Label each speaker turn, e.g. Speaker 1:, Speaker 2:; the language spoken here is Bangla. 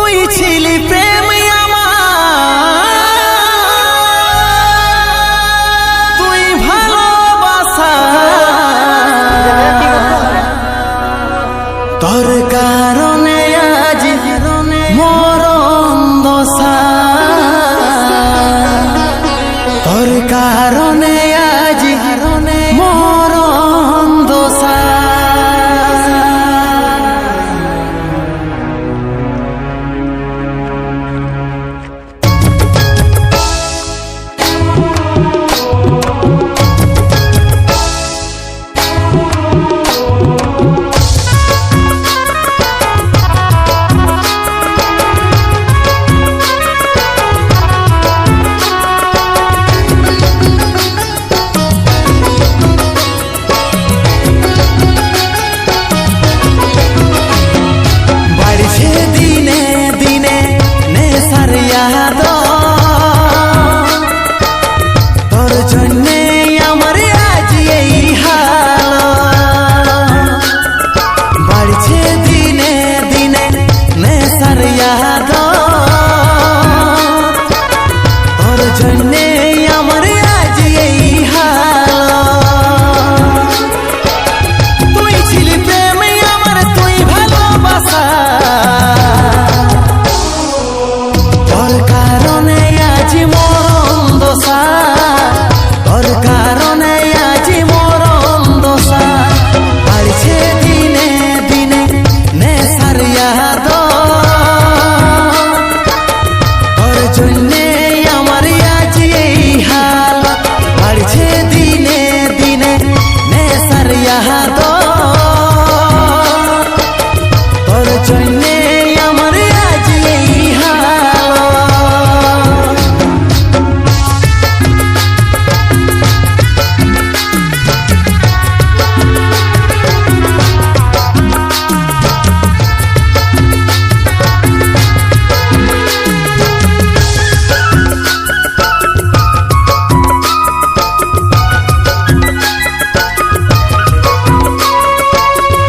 Speaker 1: তুই ছিলি প্রেম তুই ভালোবাসা। তোর কারণে আজ মরণ দশা। তোর কারণ